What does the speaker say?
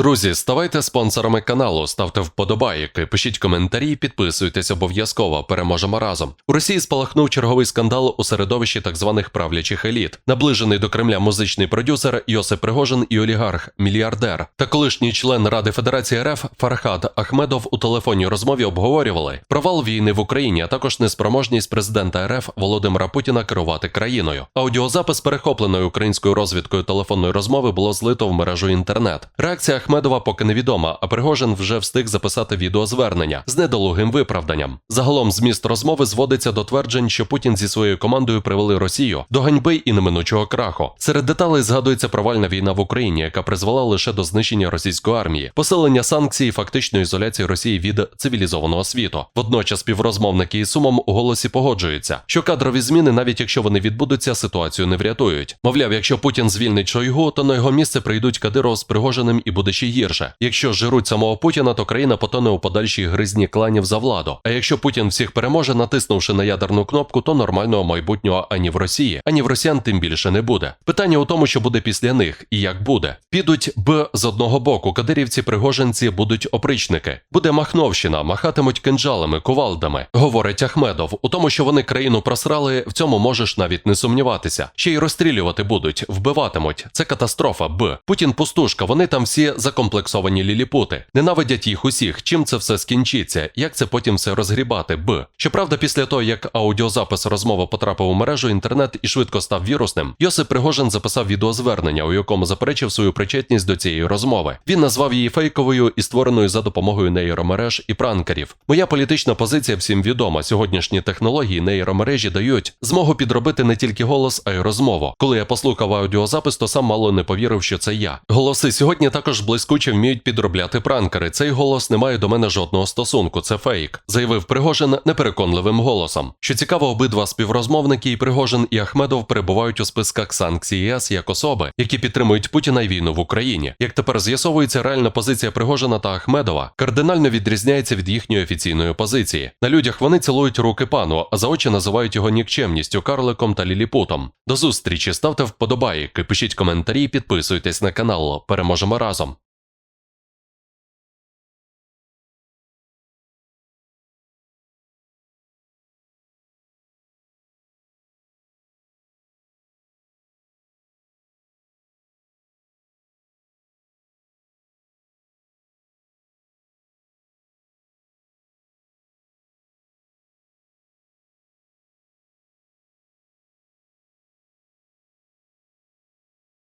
Друзі, ставайте спонсорами каналу, ставте вподобайки, пишіть коментарі, підписуйтесь обов'язково. Переможемо разом. У Росії спалахнув черговий скандал у середовищі так званих правлячих еліт. Наближений до Кремля музичний продюсер Йосип Пригожин і олігарх, мільярдер та колишній член Ради Федерації РФ Фархад Ахмедов у телефонній розмові обговорювали провал війни в Україні, а також неспроможність президента РФ Володимира Путіна керувати країною. Аудіозапис перехопленої українською розвідкою телефонної розмови було злито в мережу інтернет. Реакція Ахмедова поки невідома, а Пригожин вже встиг записати відеозвернення з недолугим виправданням. Загалом зміст розмови зводиться до тверджень, що Путін зі своєю командою привели Росію до ганьби і неминучого краху. Серед деталей згадується провальна війна в Україні, яка призвела лише до знищення російської армії, посилення санкцій, фактичної ізоляції Росії від цивілізованого світу. Водночас співрозмовники із сумом у голосі погоджуються, що кадрові зміни, навіть якщо вони відбудуться, ситуацію не врятують. Мовляв, якщо Путін звільнить Шойгу, то на його місце прийдуть Кадиров з Пригожиним і буде ще гірше. Якщо жируть самого Путіна, то країна потоне у подальшій гризні кланів за владу. А якщо Путін всіх переможе, натиснувши на ядерну кнопку, то нормального майбутнього ані в Росії, ані в росіян тим більше не буде. Питання у тому, що буде після них і як буде. Підуть б з одного боку, кадирівці, пригожинці будуть опричники. Буде махновщина, махатимуть кинджалами, кувалдами. Говорить Ахмедов. У тому, що вони країну просрали, в цьому можеш навіть не сумніватися. Ще й розстрілювати будуть, вбиватимуть. Це катастрофа. Б. Путін пустушка. Вони там всі закомплексовані ліліпути. Ненавидять їх усіх. Чим це все скінчиться? Як це потім все розгрібати? Б. Щоправда, після того, як аудіозапис розмови потрапив у мережу інтернет і швидко став вірусним, Йосип Пригожин записав відеозвернення, у якому заперечив свою причетність до цієї розмови. Він назвав її фейковою і створеною за допомогою нейромереж і пранкерів. Моя політична позиція всім відома. Сьогоднішні технології нейромережі дають змогу підробити не тільки голос, а й розмову. Коли я послухав аудіозапис, то сам мало не повірив, що це я. Голоси сьогодні також блискуче вміють підробляти пранкери. Цей голос не має до мене жодного стосунку. Це фейк, заявив Пригожин непереконливим голосом. Що цікаво, обидва співрозмовники і Пригожин і Ахмедов перебувають у списках санкцій ЄС як особи, які підтримують Путіна й війну в Україні. Як тепер з'ясовується, реальна позиція Пригожина та Ахмедова кардинально відрізняється від їхньої офіційної позиції. На людях вони цілують руки пану, а за очі називають його нікчемністю, карликом та ліліпутом. До зустрічі ставте вподобайки, пишіть коментарі, підписуйтесь на канал. Переможемо разом.